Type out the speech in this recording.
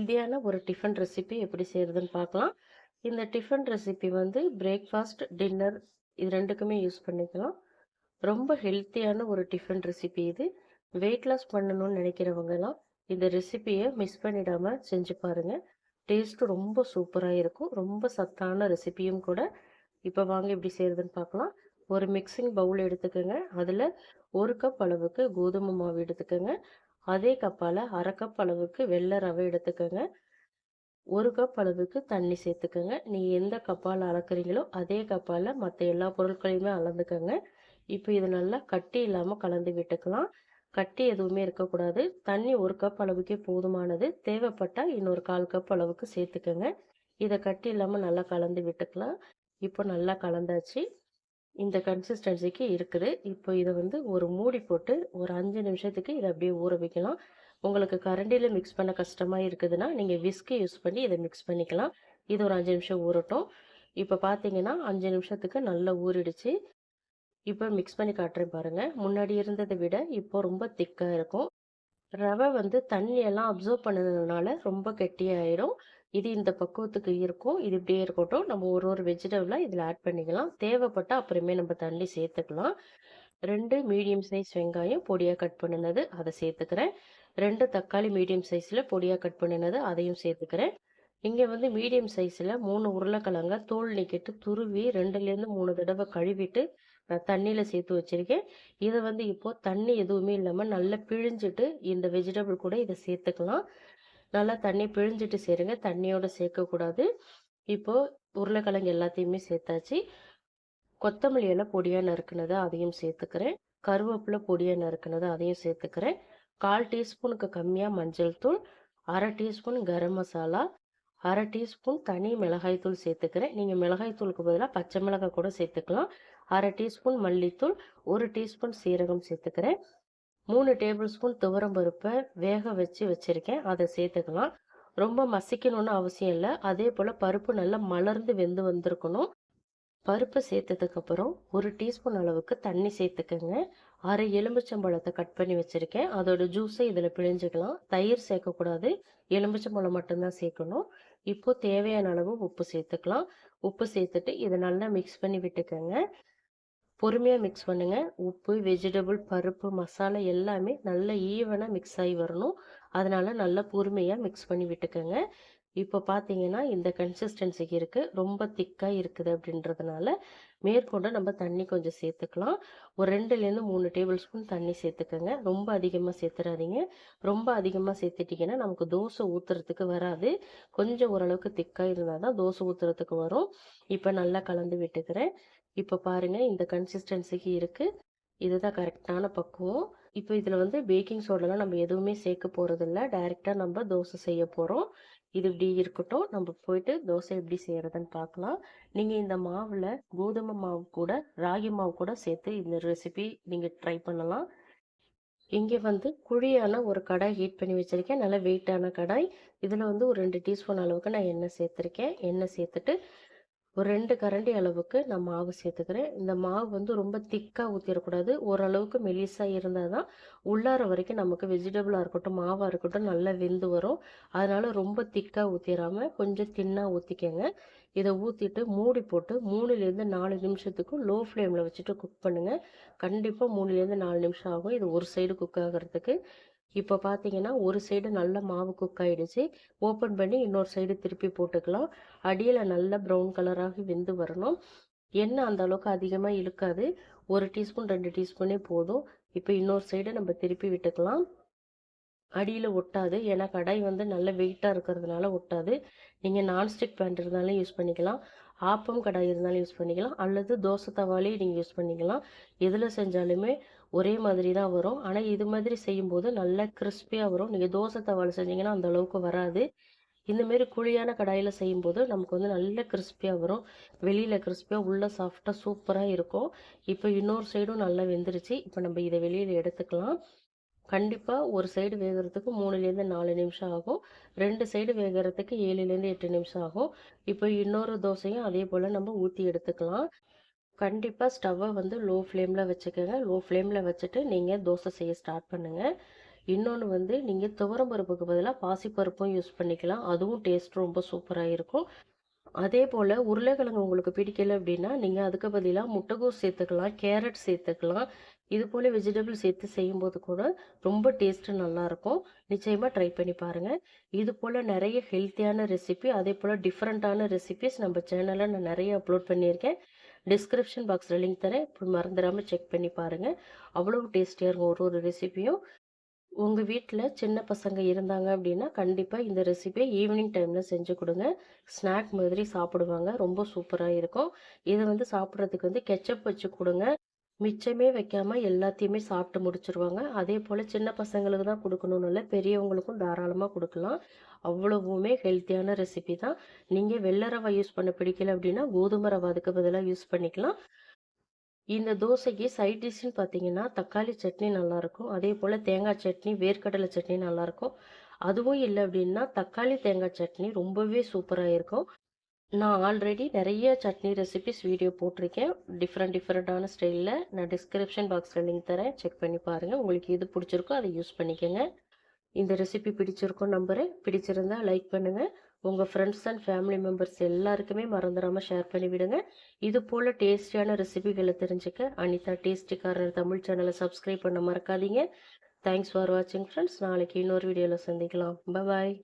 ஹெல்த்தியான ஒரு tiffin recipe எப்படி செய்கிறதுன்னு பார்க்கலாம் இந்த டிஃபன் ரெசிபி வந்து பிரேக்ஃபாஸ்ட் டின்னர் இது ரெண்டுக்குமே யூஸ் பண்ணிக்கலாம். ரொம்ப ஹெல்த்தியான ஒரு டிஃபன் ரெசிபி இது. வெயிட் லாஸ் பண்ணணும்னு நினைக்கிறவங்கலாம் இந்த ரெசிபியை மிஸ் பண்ணிடாமல் செஞ்சு பாருங்கள் டேஸ்ட்டு ரொம்ப சூப்பராக இருக்கும். ரொம்ப சத்தான ரெசிபியும் கூட. இப்போ வாங்க எப்படி செய்கிறதுன்னு பார்க்கலாம் ஒரு மிக்சிங் பவுல் எடுத்துக்கோங்க. அதில் ஒரு கப் அளவுக்கு கோதுமை மாவு எடுத்துக்கோங்க. அதே கப்பால் அரை கப் அளவுக்கு வெள்ளை ரவை எடுத்துக்கோங்க. ஒரு கப் அளவுக்கு தண்ணி சேர்த்துக்கோங்க. நீங்கள் எந்த கப்பால் அளக்குறீங்களோ அதே கப்பால் மற்ற எல்லா பொருட்களையுமே அளந்துக்கோங்க. இப்போ இது நல்லா கட்டி இல்லாமல் கலந்து விட்டுக்கலாம். கட்டி எதுவுமே இருக்கக்கூடாது. தண்ணி ஒரு கப் அளவுக்கே போதுமானது. தேவைப்பட்டால் இன்னொரு கால் கப் அளவுக்கு சேர்த்துக்கோங்க. இதை கட்டி இல்லாமல் நல்லா கலந்து விட்டுக்கலாம். இப்போ நல்லா கலந்தாச்சு. இந்த கன்சிஸ்டன்சிக்கு இருக்குது. இப்போ இதை வந்து ஒரு மூடி போட்டு ஒரு அஞ்சு நிமிஷத்துக்கு இதை அப்படியே ஊற வைக்கலாம். உங்களுக்கு கரண்டியில் மிக்ஸ் பண்ண கஷ்டமாக இருக்குதுன்னா நீங்கள் விஸ்கி யூஸ் பண்ணி இதை மிக்ஸ் பண்ணிக்கலாம். இது ஒரு அஞ்சு நிமிஷம் ஊறட்டும். இப்போ பார்த்தீங்கன்னா அஞ்சு நிமிஷத்துக்கு நல்லா ஊறிடுச்சு. இப்போ மிக்ஸ் பண்ணி காட்டுறேன் பாருங்கள் முன்னாடி இருந்ததை விட இப்போ ரொம்ப திக்காக இருக்கும். ரவை வந்து தண்ணியெல்லாம் அப்சர்வ் பண்ணதுனால ரொம்ப கெட்டியாயிடும் இது இந்த பக்குவத்துக்கு இருக்கும் இது இப்படியே இருக்கட்டும் நம்ம ஒரு ஒரு வெஜிடபிளாக இதில் ஆட் பண்ணிக்கலாம். தேவைப்பட்டால் அப்புறமே நம்ம தண்ணி சேர்த்துக்கலாம். ரெண்டு மீடியம் சைஸ் வெங்காயம் பொடியாக கட் பண்ணினது அதை சேர்த்துக்கிறேன். ரெண்டு தக்காளி மீடியம் சைஸில் பொடியாக கட் பண்ணினது அதையும் சேர்த்துக்கிறேன். இங்கே வந்து மீடியம் சைஸில் மூணு உருளைக்கிழங்க தோல் நீக்கிட்டு துருவி ரெண்டுலேருந்து மூணு தடவை கழுவிட்டு நான் தண்ணியில் சேர்த்து வச்சுருக்கேன். இதை வந்து இப்போது தண்ணி எதுவுமே இல்லாமல் நல்லா பிழிஞ்சிட்டு இந்த வெஜிடபிள் கூட இதை சேர்த்துக்கலாம். நல்லா தண்ணி பிழிஞ்சிட்டு சேருங்க. தண்ணியோடு சேர்க்கக்கூடாது. இப்போது உருளைக்கிழங்கு எல்லாத்தையுமே சேர்த்தாச்சு. கொத்தமல்லி எல்லாம் பொடியாக நறுக்குனதை அதையும் சேர்த்துக்கிறேன். கருவேப்பிலை பொடியாக நறுக்குனதை அதையும் சேர்த்துக்கிறேன். கால் டீஸ்பூனுக்கு கம்மியாக மஞ்சள் தூள் அரை டீஸ்பூன் கரம் மசாலா அரை டீஸ்பூன் தனி மிளகாய் தூள் சேர்த்துக்கிறேன். நீங்கள் மிளகாய் தூளுக்கு பதிலாக பச்சை மிளகாய் கூட சேர்த்துக்கலாம். அரை டீஸ்பூன் மல்லித்தூள் ஒரு டீஸ்பூன் சீரகம் சேர்த்துக்கிறேன். மூணு டேபிள் ஸ்பூன் துவரம் பருப்பை வேக வச்சு வச்சுருக்கேன். அதை சேர்த்துக்கலாம். ரொம்ப மசிக்கணும்னு அவசியம் இல்லை. அதே போல் பருப்பு நல்லா மலர்ந்து வெந்து வந்திருக்கணும். பருப்பு சேர்த்ததுக்கப்புறம் ஒரு டீஸ்பூன் அளவுக்கு தண்ணி சேர்த்துக்கோங்க. அரை எலும்பிச்சம்பழத்தை கட் பண்ணி வச்சுருக்கேன். அதோட ஜூஸை இதில் பிழிஞ்சுக்கலாம். தயிர் சேர்க்கக்கூடாது. எலும்பிச்சம்பழம் மட்டும்தான் சேர்க்கணும். இப்போது தேவையான அளவு உப்பு சேர்த்துக்கலாம். உப்பு சேர்த்துட்டு இதை நல்லா மிக்ஸ் பண்ணி விட்டுக்கோங்க. பொறுமையாக மிக்ஸ் பண்ணுங்கள் உப்பு வெஜிடபிள் பருப்பு மசாலா எல்லாமே நல்லா ஈவனாக மிக்ஸ் ஆகி வரணும். அதனால் நல்லா பொறுமையாக மிக்ஸ் பண்ணி விட்டுக்கோங்க. இப்போ பார்த்தீங்கன்னா இந்த கன்சிஸ்டன்சிக்கு இருக்குது ரொம்ப திக்காக இருக்குது அப்படின்றதுனால மேற்கொண்டு நம்ம தண்ணி கொஞ்சம் சேர்த்துக்கலாம். ஒரு ரெண்டுலேருந்து மூணு டேபிள் ஸ்பூன் தண்ணி சேர்த்துக்கோங்க. ரொம்ப அதிகமாக சேர்த்துறாதீங்க. ரொம்ப அதிகமாக சேர்த்துட்டிங்கன்னா நமக்கு தோசை ஊற்றுறதுக்கு வராது. கொஞ்சம் ஓரளவுக்கு திக்காக இருந்தால் தான் தோசை ஊற்றுறதுக்கு வரும். இப்போ நல்லா கலந்து விட்டுக்கிறேன். இப்போ பாருங்கள் இந்த கன்சிஸ்டன்சிக்கு இருக்குது இதுதான் கரெக்டான பக்குவம். இப்போ இதில் வந்து பேக்கிங் சோடாலாம் நம்ம எதுவுமே சேர்க்க போகிறதில்ல டைரெக்டாக நம்ம தோசை செய்ய போகிறோம் இது இப்படி இருக்கட்டும். நம்ம போயிட்டு தோசை எப்படி செய்கிறதுன்னு பார்க்கலாம். நீங்கள் இந்த மாவில் கோதுமை மாவு கூட ராகி மாவு கூட சேர்த்து இந்த ரெசிபி நீங்கள் ட்ரை பண்ணலாம். இங்கே வந்து குழியான ஒரு கடாய் ஹீட் பண்ணி வச்சுருக்கேன். நல்லா வெயிட்டான கடாய். இதில் வந்து ஒரு ரெண்டு டீஸ்பூன் அளவுக்கு நான் எண்ணெய் சேர்த்துருக்கேன். எண்ணெய் சேர்த்துட்டு ஒரு ரெண்டு கரண்டி அளவுக்கு நான் மாவு சேர்த்துக்கிறேன். இந்த மாவு வந்து ரொம்ப திக்காக ஊற்றிடக்கூடாது ஓரளவுக்கு மெலிசாக இருந்தால் தான் உள்ளார வரைக்கும் நமக்கு வெஜிடபிளாக இருக்கட்டும் மாவாக இருக்கட்டும் நல்லா வெந்து வரும். அதனால் ரொம்ப திக்காக ஊற்றிடாமல் கொஞ்சம் தின்னாக ஊற்றிக்கங்க இதை ஊற்றிட்டு மூடி போட்டு மூணுலேருந்து நாலு நிமிஷத்துக்கும் லோ ஃப்ளேமில் வச்சுட்டு குக் பண்ணுங்கள் கண்டிப்பாக மூணுலேருந்து நாலு நிமிஷம் ஆகும். இது ஒரு சைடு குக் ஆகிறதுக்கு. இப்போ பார்த்தீங்கன்னா ஒரு சைடு நல்ல மாவு குக் ஆகிடுச்சு ஓப்பன் பண்ணி இன்னொரு சைடு திருப்பி போட்டுக்கலாம். அடியில் நல்ல ப்ரௌன் கலராக வெந்து வரணும். எண்ணெய் அந்த அளவுக்கு அதிகமாக இழுக்காது. ஒரு டீஸ்பூன் ரெண்டு டீஸ்பூனே போதும். இப்போ இன்னொரு சைடு நம்ம திருப்பி விட்டுக்கலாம். அடியில் ஒட்டாது. ஏன்னா கடாய் வந்து நல்ல வெயிட்டாக இருக்கிறதுனால ஒட்டாது. நீங்கள் நான்ஸ்டிக் பேண்ட் இருந்தாலும் யூஸ் பண்ணிக்கலாம். ஆப்பம் கடாய் இருந்தாலும் யூஸ் பண்ணிக்கலாம். அல்லது தோசை தவாலே நீங்கள் யூஸ் பண்ணிக்கலாம். எதில் செஞ்சாலுமே ஒரே மாதிரி தான் வரும். ஆனால் இது மாதிரி செய்யும்போது நல்லா கிறிஸ்பியாக வரும். நீங்கள் தோசை தவால் செஞ்சீங்கன்னா அந்த அளவுக்கு வராது. இந்தமாரி குழியான கடாயில் செய்யும்போது நமக்கு வந்து நல்ல கிறிஸ்பியாக வரும். வெளியில் கிறிஸ்பியாக உள்ளே சாஃப்டாக சூப்பராக இருக்கும். இப்போ இன்னொரு சைடும் நல்லா வெந்துருச்சு. இப்போ நம்ம இதை வெளியில் எடுத்துக்கலாம். கண்டிப்பாக ஒரு சைடு வேகிறதுக்கு மூணுலேருந்து நாலு நிமிஷம் ஆகும். ரெண்டு சைடு வேகிறதுக்கு ஏழுலேருந்து எட்டு நிமிஷம் ஆகும். இப்போ இன்னொரு தோசையும் அதே போல் நம்ம ஊற்றி எடுத்துக்கலாம். கண்டிப்பாக ஸ்டவ்வை வந்து லோ ஃப்ளேமில் வச்சுக்கோங்க. லோ ஃப்ளேமில் வச்சுட்டு நீங்கள் தோசை செய்ய ஸ்டார்ட் பண்ணுங்கள் இன்னொன்று வந்து நீங்கள் துவரம் பருப்புக்கு பதிலாக பாசிப்பருப்பும் யூஸ் பண்ணிக்கலாம். அதுவும் டேஸ்ட் ரொம்ப சூப்பராக இருக்கும். அதே போல் உருளைக்கிழங்கு உங்களுக்கு பிடிக்கல அப்படின்னா நீங்கள் அதுக்கு பதிலாக முட்டைகோஸ் சேர்த்துக்கலாம் கேரட் சேர்த்துக்கலாம். இது போல் வெஜிடபிள் சேர்த்து செய்யும்போது கூட ரொம்ப டேஸ்ட்டு நல்லாயிருக்கும் நிச்சயமாக ட்ரை பண்ணி பாருங்கள் இது போல் நிறைய ஹெல்த்தியான ரெசிபி அதே போல் டிஃப்ரெண்ட்டான ரெசிபிஸ் நம்ம சேனலில் நான் நிறைய அப்லோட் பண்ணியிருக்கேன். டிஸ்கிரிப்ஷன் பாக்ஸில் லிங்க் தரேன். இப்போ மறந்துடாமல் செக் பண்ணி பாருங்கள் அவ்வளோ டேஸ்டியாக இருக்கும் ஒரு ஒரு ரெசிபியும் உங்கள் வீட்டில் சின்ன பசங்க இருந்தாங்க அப்படின்னா கண்டிப்பாக இந்த ரெசிபியை ஈவினிங் டைமில் செஞ்சு கொடுங்க. ஸ்நாக் மாதிரி சாப்பிடுவாங்க. ரொம்ப சூப்பராக இருக்கும். இதை வந்து சாப்பிட்றதுக்கு வந்து கெச்சப் வச்சு கொடுங்க. மிச்சமே வைக்காமல் எல்லாத்தையுமே சாப்பிட்டு முடிச்சிருவாங்க. அதே போல் சின்ன பசங்களுக்கு தான் கொடுக்கணும்னு இல்லை பெரியவங்களுக்கும் தாராளமாக கொடுக்கலாம். அவ்வளவுமே ஹெல்த்தியான ரெசிபி தான். நீங்கள் வெள்ளை ரவை யூஸ் பண்ண பிடிக்கல அப்படின்னா கோதுமை ரவை அதுக்கு பதிலாக யூஸ் பண்ணிக்கலாம். இந்த தோசைக்கு சைட் டிஷ்னு பார்த்தீங்கன்னா தக்காளி சட்னி நல்லாயிருக்கும் அதே போல் தேங்காய் சட்னி வேர்க்கடலை சட்னி நல்லாயிருக்கும் அதுவும் இல்லை அப்படின்னா தக்காளி தேங்காய் சட்னி ரொம்பவே சூப்பராக இருக்கும். நான் ஆல்ரெடி நிறைய சட்னி ரெசிபிஸ் வீடியோ போட்டிருக்கேன். டிஃப்ரெண்ட் டிஃப்ரெண்ட்டான ஸ்டைலில் நான் டிஸ்கிரிப்ஷன் பாக்ஸில் லிங்க் தரேன். செக் பண்ணி பாருங்கள் உங்களுக்கு எது பிடிச்சிருக்கோ அதை யூஸ் பண்ணிக்கோங்க. இந்த ரெசிபி பிடிச்சிருக்கோம் நம்புகிறேன் பிடிச்சிருந்தா லைக் பண்ணுங்கள் உங்கள் ஃப்ரெண்ட்ஸ் அண்ட் ஃபேமிலி மெம்பர்ஸ் எல்லாருக்குமே மறந்துடாமல் ஷேர் பண்ணிவிடுங்க இது போல் டேஸ்டியான ரெசிபிகளை தெரிஞ்சுக்க அனிதா டேஸ்டி கார்னர் தமிழ் சேனலை சப்ஸ்கிரைப் பண்ண மறக்காதீங்க. தேங்க்ஸ் ஃபார் வாட்சிங் ஃப்ரெண்ட்ஸ் நாளைக்கு இன்னொரு வீடியோவில் சந்திக்கலாம். பாய்